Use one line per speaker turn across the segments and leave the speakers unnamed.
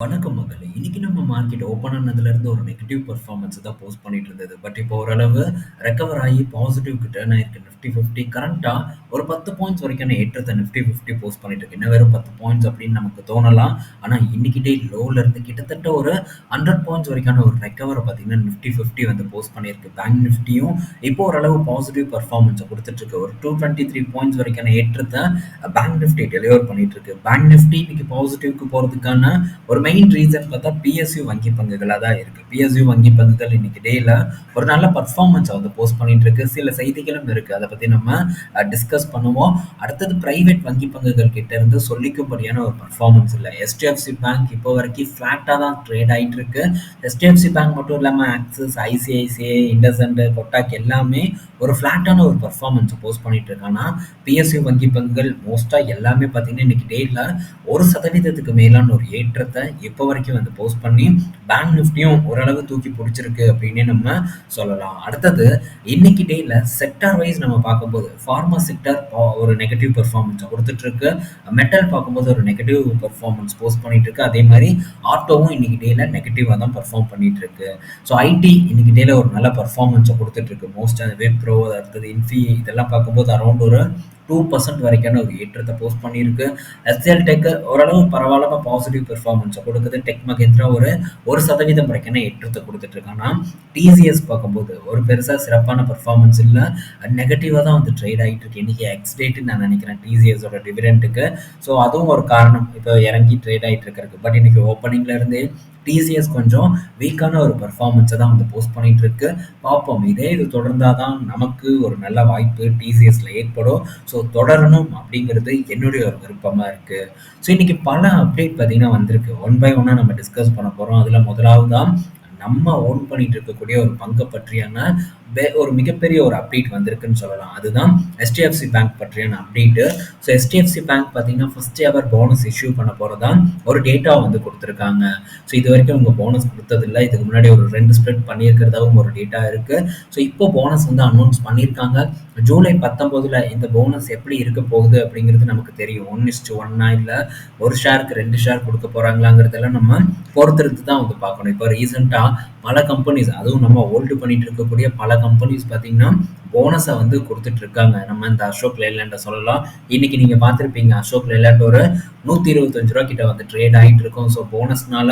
வணக்கம் மக்களே! இன்னைக்கு நம்ம மார்க்கெட் ஓப்பன் ஆனதுலேருந்து ஒரு நெகட்டிவ் பர்ஃபார்மன்ஸ் தான் போஸ்ட் பண்ணிட்டு இருந்தது. பட் இப்போ ஓரளவு ரெக்கவர் ஆகி பாசிட்டிவ்‌க்கு டர்ன் ஆயிருக்கு நிஃப்டி ஃபிஃப்டி கரண்ட்டாக ஒரு 10 பாயிண்ட்ஸ் வரைக்கான ஏற்றத்தை நிஃப்டி 50 போஸ்ட் பண்ணிட்டு இருக்கு. இன்னும் வெறும் 10 பாயிண்ட்ஸ் அப்படின்னு நமக்கு தோணலாம். ஆனா இன்னைக்கு டே லோல இருந்து கிட்டத்தட்ட ஒரு 100 பாயிண்ட்ஸ் வரைக்கான ஒரு ரெக்கவரை பார்த்தீங்கன்னா நிஃப்டி 50 வந்து போஸ்ட் பண்ணியிருக்கு. பேங்க் நிஃப்டியும் இப்போ ஓரளவு பாசிட்டிவ் பெர்ஃபார்மன்ஸ் கொடுத்துட்ருக்கு ஒரு இருக்கு. ஒரு 223 பாயிண்ட்ஸ் வரைக்கான ஏற்றத்தை பேங்க் நிஃப்டி டெலிவர் பண்ணிட்டு இருக்கு. பேங்க் நிஃப்டி இன்னைக்கு பாசிட்டிவ்‌க்கு போறதுக்கான ஒரு மெயின் ரீசன் பார்த்தா பிஎஸ்யூ வங்கி பங்குகளாக தான் இருக்கு. பிஎஸ்யூ வங்கி பங்குகள் இன்னைக்கு டேல ஒரு நல்ல பர்ஃபார்மன்ஸை வந்து போஸ்ட் பண்ணிட்டு இருக்கு. சில செய்திகளும் இருக்கு. அதை பத்தி நம்ம டிஸ்கஸ் பண்ணுவோம். அடுத்தது பிரைவேட் வங்கி பங்குகள் கிட்ட இருந்து சொல்லிக்கும்படியான ஒரு பர்ஃபார்மன்ஸ் இல்லை எஸ்டிஎஃப்சி பேங்க் இப்போ வரைக்கும் ஃப்ளாட்டாக தான் ட்ரேட் ஆகிட்டு இருக்கு. எஸ்டிஎஃப்சி பேங்க் மட்டும் இல்லாமல் ஆக்சிஸ், ஐசிஐசிஐ, இண்டசண்ட் கொட்டாக் எல்லாமே ஒரு ஃப்ளாட்டான ஒரு பர்ஃபார்மன்ஸ் போஸ்ட் பண்ணிட்டு இருக்காங்கன்னா பிஎஸ்யூ வங்கி பங்குகள் மோஸ்ட்டாக எல்லாமே பார்த்தீங்கன்னா இன்னைக்கு டேயில் ஒரு சதவீதத்துக்கு மேலான ஒரு ஏற்றத்தை இப்போ வரைக்கும் வந்து போஸ்ட் பண்ணி பேங்க் நிஃப்டியும் ஓரளவு தூக்கி பிடிச்சிருக்கு அப்படின்னே நம்ம சொல்லலாம். அடுத்தது இன்னைக்கு டேயில் செக்டார் வைஸ் நம்ம பார்க்கும்போது ஃபார்மா செக்டார் ஒரு நெகட்டிவ் பெர்ஃபார்மன்ஸை கொடுத்துட்டு இருக்கு. மெட்டல் பார்க்கும்போது ஒரு நெகட்டிவ் பெர்ஃபார்மன்ஸ் போஸ்ட் பண்ணிட்டு இருக்கு. அதே மாதிரி ஆட்டோவும் இன்னைக்கு டேயில் நெகட்டிவாக தான் பெர்ஃபார்ம் பண்ணிட்டு இருக்கு. ஸோ ஐடி இன்னைக்கு டேயில் ஒரு நல்ல பர்ஃபார்மன்ஸை கொடுத்துட்டு இருக்கு. வேப் ப்ரோ அடுத்தது இன்ஃபி இதெல்லாம் பார்க்கும்போது அரௌண்ட் ஒரு டூ பர்சன்ட் வரைக்கான ஒரு ஏற்றத்தை போஸ்ட் பண்ணியிருக்கு. எஸ்எல் டெக் ஓரளவு பரவாயில்லாம பாசிட்டிவ் பெர்ஃபார்மன்ஸை கொடுக்குது டெக் மகேந்திரா ஒரு ஒரு சதவீதம் வரைக்கான ஏற்றத்தை குடுத்துட்டு டிசிஎஸ் பார்க்கும்போது ஒரு பெருசாக சிறப்பான பெர்ஃபார்மன்ஸ் இல்லை நெகட்டிவாக தான் வந்து ட்ரேட் ஆகிட்டு இருக்கு. இன்னைக்கு எக்ஸ் நான் நினைக்கிறேன் டிசிஎஸோட டிவிடெண்ட்டுக்கு ஸோ அதுவும் ஒரு காரணம். இப்போ இறங்கி ட்ரேட் ஆகிட்டு இருக்கறதுக்கு. பட் இன்னைக்கு ஓப்பனிங்ல இருந்தே டிசிஎஸ் கொஞ்சம் வீக்கான ஒரு பர்ஃபார்மன்ஸை தான் வந்து போஸ்ட் பண்ணிட்டு இருக்கு. பார்ப்போம். இதே இது தொடர்ந்தால் தான் நமக்கு ஒரு நல்ல வாய்ப்பு டிசிஎஸ்ல ஏற்படும். ஸோ தொடரணும் அப்படிங்கிறது என்னுடைய ஒரு விருப்பமாக இருக்குது ஸோ இன்னைக்கு பல அப்டேட் பார்த்தீங்கன்னா வந்திருக்கு. ஒன் பை ஒன்னாக நம்ம டிஸ்கஸ் பண்ண போகிறோம் அதில் முதலாவது தான் நம்ம ஓன் பண்ணிட்டு இருக்கக்கூடிய ஒரு பங்கை பற்றியான ஒரு மிகப்பெரிய ஒரு அப்டேட் வந்திருக்குன்னு சொல்லலாம். அதுதான் எஸ்டிஎஃப்சி பேங்க் பற்றியான அப்டேட்டு. ஸோ எஸ்டிஎஃப்சி பேங்க் பார்த்தீங்கன்னா ஃபர்ஸ்ட் அவர் போனஸ் இஷ்யூ பண்ண போகிறதா ஒரு டேட்டா வந்து கொடுத்துருக்காங்க ஸோ இது வரைக்கும் அவங்க போனஸ் கொடுத்ததில்லை இதுக்கு முன்னாடி ஒரு ரெண்டு ஸ்ப்ரெட் பண்ணியிருக்கிறதாவும் ஒரு டேட்டா இருக்கு. ஸோ இப்போ போனஸ் வந்து அனௌன்ஸ் பண்ணியிருக்காங்க. ஜூலை 19ல இந்த போனஸ் எப்படி இருக்க போகுது அப்படிங்கிறது நமக்கு தெரியும். ஒன் இஸ்டு ஒன்னா இல்லை ஒரு ஷேருக்கு ரெண்டு ஷேர் கொடுக்க போறாங்களாங்கிறதெல்லாம் நம்ம பொறுத்திருந்து தான் வந்து பார்க்கணும். இப்போ ரீசெண்டாக பல கம்பெனிஸ் அதுவும் நம்ம ஹோல்டு பண்ணிட்டு இருக்கக்கூடிய பல கம்பெனிஸ் பார்த்தீங்கன்னா போனஸை வந்து கொடுத்துட்டு இருக்காங்க. நம்ம இந்த அசோக் லேலண்ட சொல்லலாம். இன்னைக்கு நீங்கள் பார்த்துருப்பீங்க அசோக் லேலண்ட் ஒரு நூற்றி இருபத்தஞ்சு ரூபா கிட்ட வந்து ட்ரேட் ஆகிட்டு இருக்கும். ஸோ போனஸ்னால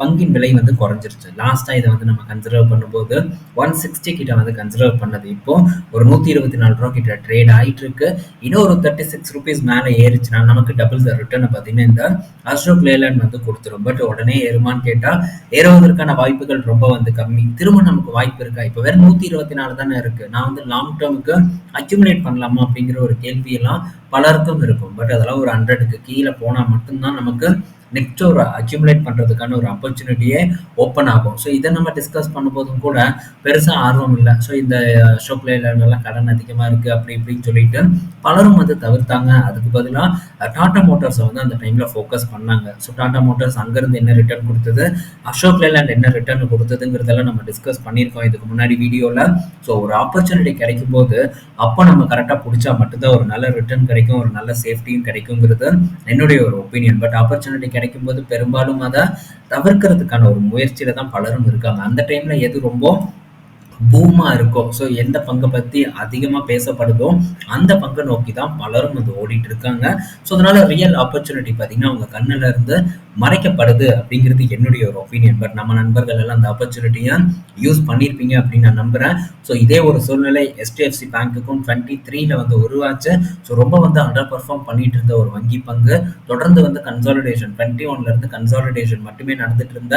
பங்கின் விலை வந்து குறைஞ்சிருச்சு. லாஸ்ட்டாக இதை வந்து நம்ம கன்சிடர் பண்ணும்போது 160 கிட்ட வந்து கன்சிடர் பண்ணது. இப்போ ஒரு நூற்றி இருபத்தி நாலு ரூபா கிட்ட ட்ரேட் ஆகிட்டு இருக்கு. இன்னும் ஒரு ரூ. 36 மேல ஏறுச்சுன்னா நமக்கு டபுள் த ரிட்டர்னை பார்த்தீங்கன்னா இந்த அசோக் லேலண்ட் வந்து கொடுத்துரும் பட் உடனே ஏறுமான்னு கேட்டால் ஏறுவதற்கான வாய்ப்புகள் ரொம்ப வந்து கம்மி. திரும்ப நமக்கு வாய்ப்பு இருக்கா? இப்போ வேற நூற்றி இருபத்தி நாலு தானே இருக்கு. நான் வந்து லாங் டேர்முக்கு அக்யூமுலேட் பண்ணலாமா? அப்படிங்கிற ஒரு கேள்வியெல்லாம் பலருக்கும் இருக்கும். பட் அதெல்லாம் ஒரு ஹண்ட்ரடுக்கு கீழே போனால் மட்டும்தான் நமக்கு நெக்ஸ்ட் ஒரு அக்யூமுலேட் பண்ணுறதுக்கான ஒரு ஆப்பர்ச்சுனிட்டியே ஓப்பன் ஆகும். ஸோ இதை நம்ம டிஸ்கஸ் பண்ணும்போதும் கூட பெருசாக ஆர்வம் இல்லை ஸோ இந்த அசோக் நல்லா கடன் அதிகமாக இருக்கு அப்படி இப்படின்னு சொல்லிட்டு பலரும் வந்து தவிர்த்தாங்க. அதுக்கு பதிலாக டாடா மோட்டார்ஸை வந்து அந்த டைமில் ஃபோக்கஸ் பண்ணாங்க. ஸோ டாடா மோட்டார்ஸ் அங்கேருந்து என்ன ரிட்டர்ன் கொடுத்தது அசோக் லேலண்ட் என்ன ரிட்டர்ன் கொடுத்ததுங்கிறதெல்லாம் நம்ம டிஸ்கஸ் பண்ணியிருக்கோம் இதுக்கு முன்னாடி வீடியோவில் ஸோ ஒரு ஆப்பர்ச்சுனிட்டி கிடைக்கும் போது அப்போ நம்ம கரெக்டாக பிடிச்சா மட்டும்தான் ஒரு நல்ல ரிட்டர்ன் கிடைக்கும். ஒரு நல்ல சேஃப்டியும் கிடைக்குங்கிறது என்னுடைய ஒரு ஒப்பீனியன். பட் ஆப்பர்ச்சுனிட்டி கிடைக்கும்போது பெரும்பாலும் அதை தவிர்க்கிறதுக்கான ஒரு முயற்சியில தான் பலரும் இருக்காங்க. அந்த டைம்ல எது ரொம்ப பூமா இருக்கோ, ஸோ எந்த பங்கை பற்றி அதிகமாக பேசப்படுதோ அந்த பங்கை நோக்கி தான் பலரும் வந்து ஓடிட்டு இருக்காங்க. ஸோ அதனால ரியல் ஆப்பர்ச்சுனிட்டி பார்த்தீங்கன்னா அவங்க கண்ணில் இருந்து மறைக்கப்படுது அப்படிங்கிறது என்னுடைய ஒரு ஒப்பீனியன். பட் நம்ம நண்பர்கள் எல்லாம் அந்த ஆப்பர்ச்சுனிட்டியை யூஸ் பண்ணியிருப்பீங்க அப்படின்னு நான் நம்புகிறேன் ஸோ இதே ஒரு சூழ்நிலை எஸ்டிஎஃப்சி பேங்க்குக்கும் 23ல வந்து உருவாச்சு. ஸோ ரொம்ப வந்து அண்டர் பர்ஃபார்ம் பண்ணிட்டு இருந்த ஒரு வங்கி பங்கு தொடர்ந்து வந்து கன்சாலிடேஷன் 21ல இருந்து கன்சாலிடேஷன் மட்டுமே நடந்துட்டு இருந்த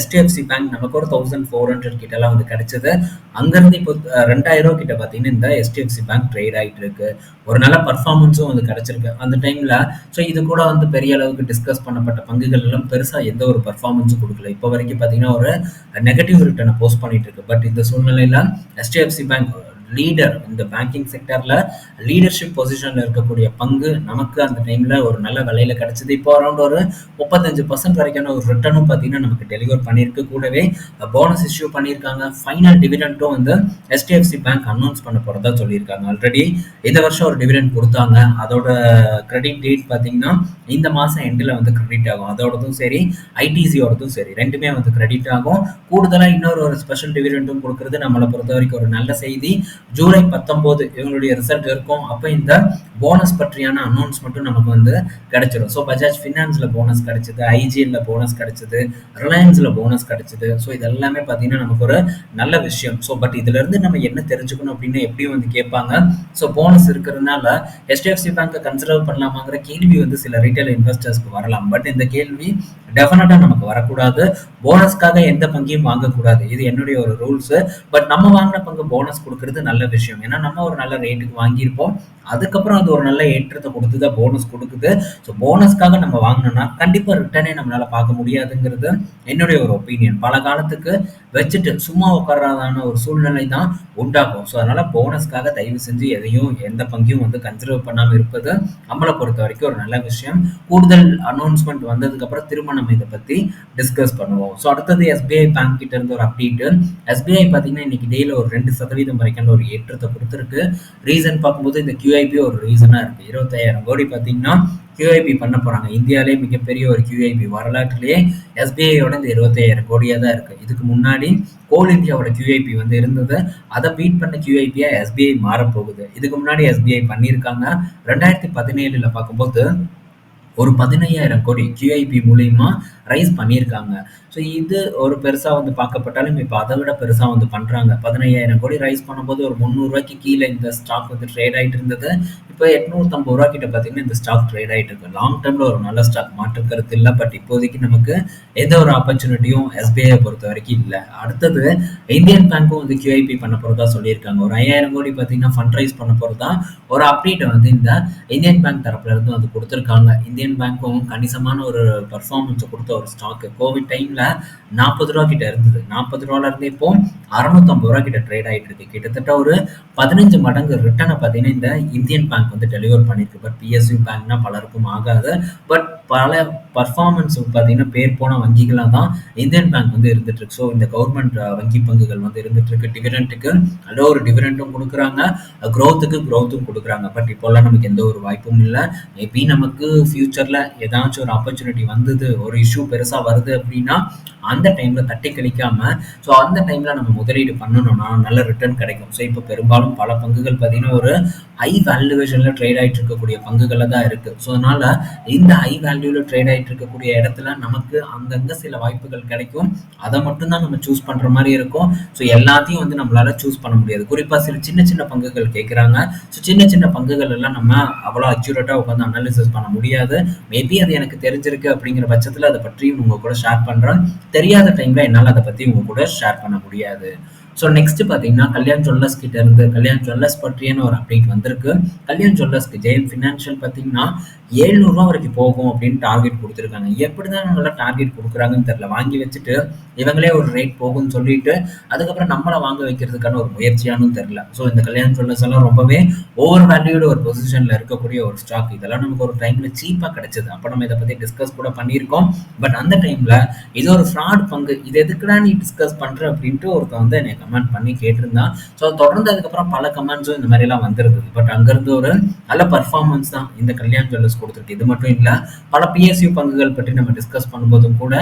எஸ்டிஎஃப்சி பேங்க் நமக்கு ஒரு 1400 கிட்டலாம் வந்து கிடைச்சது. அங்கேருந்து இப்போ ரெண்டாயிரம் கிட்ட பார்த்தீங்கன்னா இந்த எச்டிஎஃப்சி பேங்க் ட்ரேட் ஆயிட்டு இருக்கு. ஒரு நல்ல பர்ஃபார்மன்ஸும் வந்து கிடைச்சிருக்கு. அந்த டைம்ல ஸோ இது கூட வந்து பெரிய அளவுக்கு டிஸ்கஸ் பண்ணப்பட்ட பங்குகள் எல்லாம் பெருசா எந்த ஒரு பர்ஃபார்மன்ஸும் கொடுக்கல இப்போ வரைக்கும் பார்த்தீங்கன்னா ஒரு நெகட்டிவ் ரிட்டர்ன போஸ்ட் பண்ணிட்டு இருக்கு. பட் இந்த சூழ்நிலையில் ஹெச்டிஎஃப்சி பேங்க் லீடர் இந்த பேங்கிங் செக்டர்ல லீடர்ஷிப் பொசிஷன்ல இருக்கக்கூடிய பங்கு நமக்கு அந்த டைம்ல ஒரு நல்ல விலையில கிடைச்சது. இப்போ அரௌண்ட் ஒரு முப்பத்தஞ்சு பர்சன்ட் வரைக்கான ஒரு ரிட்டர்னும் பார்த்தீங்கன்னா நமக்கு டெலிவர் பண்ணியிருக்கு கூடவே. போனஸ் இஷ்யூ பண்ணியிருக்காங்க. ஃபைனல் டிவிடெண்ட்டும் வந்து எஸ்டிஎஃப்சி பேங்க் அனௌன்ஸ் பண்ண போறதா சொல்லியிருக்காங்க ஆல்ரெடி இந்த வருஷம் ஒரு டிவிடெண்ட் கொடுத்தாங்க. அதோட கிரெடிட் டேட் பார்த்தீங்கன்னா இந்த மாதம் எண்டில் வந்து கிரெடிட் ஆகும். அதோடதும் சரி ஐடிசியோடதும் சரி ரெண்டுமே வந்து கிரெடிட் ஆகும். கூடுதலாக இன்னொரு ஒரு ஸ்பெஷல் டிவிடெண்டும் கொடுக்கறது நம்மளை பொறுத்த வரைக்கும் ஒரு நல்ல செய்தி. ஜூலை பத்தொம்போது இவங்களுடைய ரிசல்ட் இருக்கும். அப்போ இந்த போனஸ் பற்றியான அனௌன்ஸ்மெண்ட்டும் நமக்கு வந்து கிடைச்சிடும் ஸோ பஜாஜ் ஃபினான்ஸில் போனஸ் கிடைச்சிது ஐஜிஎல்ல போனஸ் கிடைச்சது ரிலையன்ஸில் போனஸ் கிடைச்சது. ஸோ இது எல்லாமே பார்த்தீங்கன்னா நமக்கு ஒரு நல்ல விஷயம். ஸோ பட் இதுலேருந்து நம்ம என்ன தெரிஞ்சுக்கணும் அப்படின்னு எப்படியும் வந்து கேட்பாங்க. ஸோ போனஸ் இருக்கிறதுனால ஹெச்டிஎஃப்சி பேங்க்கை கன்சிடர் பண்ணலாமாங்கிற கேள்வி வந்து சில ரீட்டைல் இன்வெஸ்டர்ஸ்க்கு வரலாம். பட் இந்த கேள்வி டெஃபினட்டாக நமக்கு வரக்கூடாது. போனஸ்க்காக எந்த பங்கையும் வாங்கக்கூடாது. இது என்னுடைய ஒரு ரூல்ஸ் பட் நம்ம வாங்கின பங்கு போனஸ் கொடுக்கறது நல்ல விஷயம். ஏன்னா நம்ம ஒரு நல்ல ரேட்டுக்கு வாங்கியிருப்போம். அதுக்கப்புறம் அது ஒரு நல்ல ஏற்றத்தை கொடுத்து தான் போனஸ் கொடுக்குது. ஸோ போனஸ்க்காக நம்ம வாங்கினோம்னா கண்டிப்பாக ரிட்டர்னே நம்மளால் பார்க்க முடியாதுங்கிறது என்னுடைய ஒரு ஒப்பீனியன் பல காலத்துக்கு வச்சுட்டு சும்மா உட்காராதான ஒரு சூழ்நிலை தான் உண்டாகும். ஸோ அதனால போனஸ்க்காக தயவு செஞ்சு எதையும் எந்த பங்கையும் வந்து கன்சிடர் பண்ணாமல் இருப்பது நம்மளை பொறுத்த வரைக்கும் ஒரு நல்ல விஷயம். கூடுதல் அனௌன்ஸ்மெண்ட் வந்ததுக்கப்புறம் திரும்ப நம்ம இதை பற்றி டிஸ்கஸ் பண்ணுவோம். ஸோ அடுத்தது எஸ்பிஐ பேங்க் கிட்ட இருந்து ஒரு அப்டேட்டு எஸ்பிஐ பார்த்தீங்கன்னா இன்னைக்கு டேல ஒரு ரெண்டு சதவீதம் வரைக்கும் ஒரு ஏற்றத்தை கொடுத்துருக்கு. ரீசன் பார்க்கும்போது இந்த கியூஐபி ஒரு ரீசனாக இருக்குது இருபத்தாயிரம் கோடி பார்த்தீங்கன்னா கியூஐபி பண்ண போகிறாங்க இந்தியாவிலே மிகப்பெரிய ஒரு கியூஐபி வரலாற்றிலேயே எஸ்பிஐயோட இந்த இருபத்தாயிரம் கோடியாக தான் இருக்குது இதுக்கு முன்னாடி கோல் இந்தியாவோட கியூஐபி வந்து இருந்தது. அதை பீட் பண்ண கியூஐபியாக எஸ்பிஐ மாறப்போகுது. இதுக்கு முன்னாடி எஸ்பிஐ பண்ணியிருக்காங்க. ரெண்டாயிரத்தி பதினேழில் பார்க்கும்போது ஒரு பதினையாயிரம் கோடி கியூஐபி மூலியமா ரைஸ் பண்ணியிருக்காங்க. ஸோ இது ஒரு பெருசாக வந்து பார்க்கப்பட்டாலும் இப்போ அதை விட பெருசாக வந்து பண்ணுறாங்க பதினையாயிரம் கோடி ரைஸ் பண்ணும்போது ஒரு முந்நூறுரூவாய்க்கு கீழே இந்த ஸ்டாக் வந்து ட்ரேட் ஆகிட்டு இருந்தது. இப்போ எட்நூற்றம்பது ரூபா கிட்ட பார்த்தீங்கன்னா இந்த ஸ்டாக் ட்ரேட் ஆகிட்டு இருக்கு. லாங் டேர்மில் ஒரு நல்ல ஸ்டாக் மாற்றுக்கிறது இல்லை. பட் இப்போதைக்கு நமக்கு எந்த ஒரு ஆப்பர்ச்சுனிட்டியும் எஸ்பிஐ பொறுத்த வரைக்கும் இல்லை. அடுத்தது இந்தியன் பேங்க்கும் வந்து கியூஐபி பண்ண போகிறதா சொல்லியிருக்காங்க. ஒரு ஐயாயிரம் கோடி பார்த்தீங்கன்னா ஃபண்ட் ரைஸ் பண்ண போகிறதா ஒரு அப்டேட்டை வந்து இந்த இந்தியன் பேங்க் தரப்புல இருந்து வந்து கொடுத்துருக்காங்க. இந்தியன் பேங்க்கும் கணிசமான ஒரு பர்ஃபார்மன்ஸை கொடுத்த ஒரு ஸ்டாக்கு கோவிட் டைமில் நாற்பது ரூபா கிட்ட இருந்தது. நாற்பது ரூபால இருந்து இப்போ அறுநூத்தம்பது ரூபா கிட்ட ட்ரேட் ஆகிட்டு இருக்கு. கிட்டத்தட்ட ஒரு பதினஞ்சு மடங்கு ரிட்டர்னை பார்த்தீங்கன்னா இந்த இந்தியன் பேங்க் வந்து டெலிவர் பண்ணியிருக்கு. பட் பிஎஸ்யூ பேங்க்னா பலருக்கும் ஆகாது. பட் பல பர்ஃபார்மன்ஸ் பார்த்தீங்கன்னா பேர் போன வங்கிகளாக தான் இந்தியன் பேங்க் வந்து இருந்துட்டு இருக்கு. ஸோ இந்த கவர்மெண்ட் வங்கி பங்குகள் வந்து இருந்துட்டு இருக்கு. டிவிடெண்ட்டுக்கு நல்ல ஒரு டிவிடெண்ட்டும் கொடுக்குறாங்க. க்ரோத்துக்கு க்ரோத்தும் கொடுக்குறாங்க. பட் இப்போல்லாம் நமக்கு எந்த ஒரு வாய்ப்பும் இல்லை. மேபி நமக்கு ஃபியூச்சரில் ஏதாச்சும் ஒரு ஆப்பர்ச்சுனிட்டி வந்தது ஒரு இஷ்யூ பெருசாக வருது அப்படின்னா அந்த டைமில் தட்டி கழிக்காம ஸோ அந்த டைமில் நம்ம முதலீடு பண்ணணும்னா நல்ல ரிட்டர்ன் கிடைக்கும். ஸோ இப்போ பெரும்பாலும் பல பங்குகள் பார்த்தீங்கன்னா ஒரு ஹை வேல்யூவேஷனில் ட்ரேட் ஆகிட்டு இருக்கக்கூடிய பங்குகளில் தான் இருக்குது ஸோ அதனால் இந்த ஹை வேல்யூவில் ட்ரேட் ஆகிட்டு இருக்கக்கூடிய இடத்துல நமக்கு அங்கங்கே சில வாய்ப்புகள் கிடைக்கும். அதை மட்டும்தான் நம்ம சூஸ் பண்ணுற மாதிரி இருக்கும். ஸோ எல்லாத்தையும் வந்து நம்மளால் சூஸ் பண்ண முடியாது. குறிப்பாக சில சின்ன சின்ன பங்குகள் கேட்குறாங்க ஸோ சின்ன சின்ன பங்குகள் எல்லாம் நம்ம அவ்வளோ அக்யூரேட்டாக உட்காந்து அனாலிசிஸ் பண்ண முடியாது. மேபி அது எனக்கு தெரிஞ்சிருக்கு அப்படிங்கிற பட்சத்தில் அதை பற்றியும் உங்க கூட ஷேர் பண்றேன் தெரியாத டைம்ல என்னால் அதை பத்தி உங்க கூட ஷேர் பண்ண முடியாது. ஸோ நெக்ஸ்ட் பார்த்தீங்கன்னா கல்யாண் ஜுவல்லர்ஸ் கிட்ட இருந்து கல்யாண் ஜுவல்லர்ஸ் பற்றியான ஒரு அப்டேட் வந்திருக்கு. கல்யாண் ஜுவல்லர்ஸ்க்கு ஜெயம் ஃபினான்ஷியல் பார்த்தீங்கன்னா ஏழ்நூறுரூவா வரைக்கும் போகும் அப்படின்னு டார்கெட் கொடுத்துருக்காங்க. எப்படி தான் நல்லா டார்கெட் கொடுக்குறாங்கன்னு தெரில வாங்கி வச்சுட்டு இவங்களே ஒரு ரேட் போகும்னு சொல்லிட்டு அதுக்கப்புறம் நம்மளை வாங்க வைக்கிறதுக்கான ஒரு முயற்சியானும் தெரில ஸோ இந்த கல்யாண் ஜுவல்லர்ஸ் எல்லாம் ரொம்பவே ஓவர் வேல்யூடு ஒரு பொசிஷனில் இருக்கக்கூடிய ஒரு ஸ்டாக் இதெல்லாம் நமக்கு ஒரு டைமில் சீப்பாக கிடைச்சது. அப்போ நம்ம இதை பற்றி டிஸ்கஸ் கூட பண்ணியிருக்கோம். பட் அந்த டைமில் இது ஒரு ஃப்ராட் பங்கு. இது எதுக்குடா நீ டிஸ்கஸ் பண்ணுற அப்படின்ட்டு ஒருத்தன் வந்து என்னை கமெண்ட் பண்ணி கேட்டிருந்தான் ஸோ தொடர்ந்து அதுக்கப்புறம் பல கமெண்ட்ஸும் இந்த மாதிரிலாம் வந்திருந்தது. பட் அங்கேருந்து ஒரு நல்ல பர்ஃபார்மன்ஸ் தான் இந்த கல்யாண் ஜுவல்லர்ஸ் கொடுத்துருக்கு. இது மட்டும் இல்லை பல பிஎஸ்யூ பங்குகள் பற்றி நம்ம டிஸ்கஸ் பண்ணும்போதும் கூட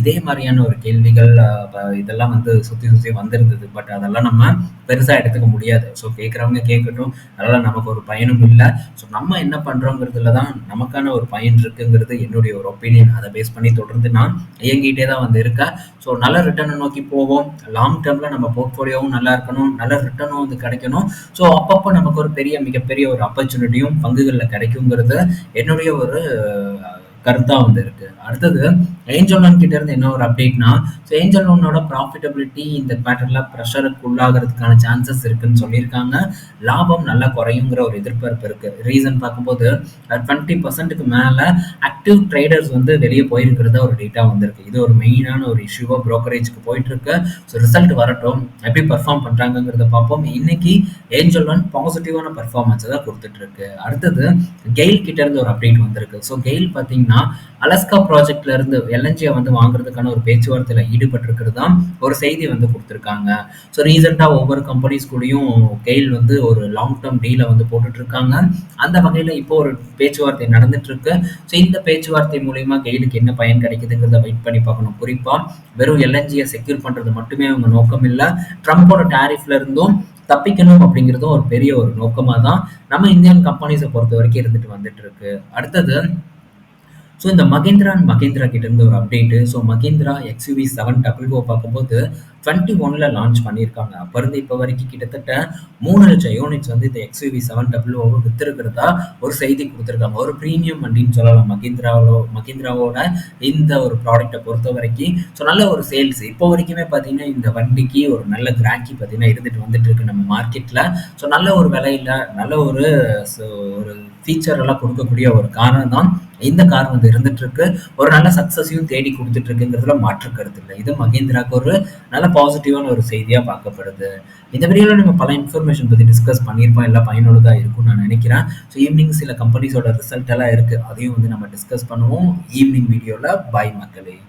இதே மாதிரியான ஒரு கேள்விகள் இதெல்லாம் வந்து சுற்றி சுற்றி வந்திருந்தது. பட் அதெல்லாம் நம்ம பெருசாக எடுத்துக்க முடியாது. ஸோ கேட்குறவங்க கேட்கட்டும். அதனால் நமக்கு ஒரு பயனும் இல்லை. ஸோ நம்ம என்ன பண்ணுறோங்கிறதுல தான் நமக்கான ஒரு பயன் இருக்குங்கிறது என்னுடைய ஒரு ஒப்பீனியன் அதை பேஸ் பண்ணி தொடர்ந்து நான் இயங்கிட்டே தான் வந்து இருக்கேன். ஸோ நல்ல ரிட்டர்னை நோக்கி போவோம். லாங் டேர்மில் நம்ம போர்ட்ஃபோலியோவும் நல்லா இருக்கணும் நல்ல ரிட்டர்னும் வந்து கிடைக்கணும். ஸோ அப்பப்போ நமக்கு ஒரு பெரிய மிகப்பெரிய ஒரு ஆப்பர்ச்சுனிட்டியும் பங்குகளில் கிடைக்குங்கிறது என்னுடைய ஒரு கருத்தாக வந்து இருக்குது அடுத்தது ஏஞ்சல் லோன் கிட்ட இருந்து என்ன ஒரு அப்டேட்னா ஸோ ஏஞ்சல் லோனோட ப்ராஃபிட்டபிலிட்டி இந்த குவார்டர்ல ப்ரெஷருக்கு உள்ளாகிறதுக்கான சான்சஸ் இருக்குன்னு சொல்லியிருக்காங்க. லாபம் நல்லா குறையுங்கிற ஒரு எதிர்பார்ப்பு இருக்கு. ரீசன் பார்க்கும்போது டுவெண்ட்டி பர்சன்ட்டுக்கு மேலே ஆக்டிவ் ட்ரேடர்ஸ் வந்து வெளியே போயிருக்கிறதா ஒரு டேட்டா வந்திருக்கு. இது ஒரு மெயினான ஒரு இஷ்யூவாக ப்ரோக்கரேஜ்க்கு போயிட்டு இருக்கு ஸோ ரிசல்ட் வரட்டும். எப்படி பர்ஃபார்ம் பண்றாங்கங்கிறத பார்ப்போம். இன்னைக்கு ஏஞ்சல் ஒன் பாசிட்டிவான பர்ஃபார்மன்ஸை தான் கொடுத்துட்டு இருக்கு அடுத்தது கெயில் கிட்ட இருந்து ஒரு அப்டேட் வந்திருக்கு. ஸோ கெயில் பார்த்தீங்கன்னா அலஸ்கா ப்ராஜெக்ட்ல இருந்து எல்என்ஜியை வந்து வாங்குறதுக்கான ஒரு பேச்சுவார்த்தையில தான் ஒரு செய்தி வந்து கொடுத்துருக்காங்க. ஸோ ரீசெண்டாக ஒவ்வொரு கம்பெனிஸ் கூடயும் கெயில் வந்து ஒரு லாங் டேர்ம் டீலை வந்து போட்டுட்டு இருக்காங்க அந்த வகையில் இப்போ ஒரு பேச்சுவார்த்தை நடந்துட்டு இருக்கு ஸோ இந்த பேச்சுவார்த்தை மூலயமா கெயிலுக்கு என்ன பயன் கிடைக்குதுங்கிறத வெயிட் பண்ணி பார்க்கணும். குறிப்பாக வெறும் எல்என்ஜியை செக்யூர் பண்ணுறது மட்டுமே அவங்க நோக்கம் இல்லை. ட்ரம்ப்போட டேரிஃப்ல இருந்தும் தப்பிக்கணும் அப்படிங்கிறதும் ஒரு பெரிய ஒரு நோக்கமாக தான் நம்ம இந்தியன் கம்பெனிஸை பொறுத்த வரைக்கும் இருந்துட்டு வந்துட்டு இருக்கு அடுத்தது ஸோ இந்த மகேந்திரா அண்ட் மகேந்திரா கிட்டேருந்து ஒரு update so Mahindra XUV seven double O பார்க்கும்போது டுவெண்ட்டி ஒன்ல லான்ச் பண்ணியிருக்காங்க. அப்போ இருந்து இப்போ வரைக்கும் கிட்டத்தட்ட மூணு லட்சம் யூனிட்ஸ் வந்து இந்த எக்ஸ்யூவி செவன் டபுள் ஓவை விற்றுருக்கிறதா ஒரு செய்தி கொடுத்துருக்காங்க. ஒரு ப்ரீமியம் வண்டின்னு சொல்லலாம் மகேந்திராவோ மகேந்திராவோட இந்த ஒரு ப்ராடக்ட்டை பொறுத்த வரைக்கும். ஸோ நல்ல ஒரு சேல்ஸ் இப்போ வரைக்குமே பார்த்தீங்கன்னா இந்த வண்டிக்கு ஒரு நல்ல கிராக்கி பார்த்தீங்கன்னா இருந்துட்டு வந்துட்டு இருக்கு நம்ம மார்க்கெட்டில் ஸோ நல்ல ஒரு விலையில் நல்ல ஒரு ஒரு ஃபீச்சர் எல்லாம் கொடுக்கக்கூடிய ஒரு காரணம் தான் இந்த கார் வந்து இருந்துட்டு இருக்கு ஒரு நல்ல சக்சஸையும் தேடி கொடுத்துட்டு இருக்குங்கிறதுல மாற்று கருத்து இல்லை. இது மகேந்திராவுக்கு ஒரு நல்ல பாசிட்டிவான ஒரு செய்தியா பார்க்கப்படுது. இந்த வீடியோவில் நம்ம பல இன்ஃபர்மேஷன் பத்தி டிஸ்கஸ் பண்ணியிருப்போம். எல்லாம் பயனுள்ளதா இருக்கும்னு நான் நினைக்கிறேன். ஸோ ஈவினிங் சில கம்பெனிஸோட ரிசல்ட் எல்லாம் இருக்கு. அதையும் வந்து நம்ம டிஸ்கஸ் பண்ணுவோம். ஈவினிங் வீடியோல பாய் மக்களே.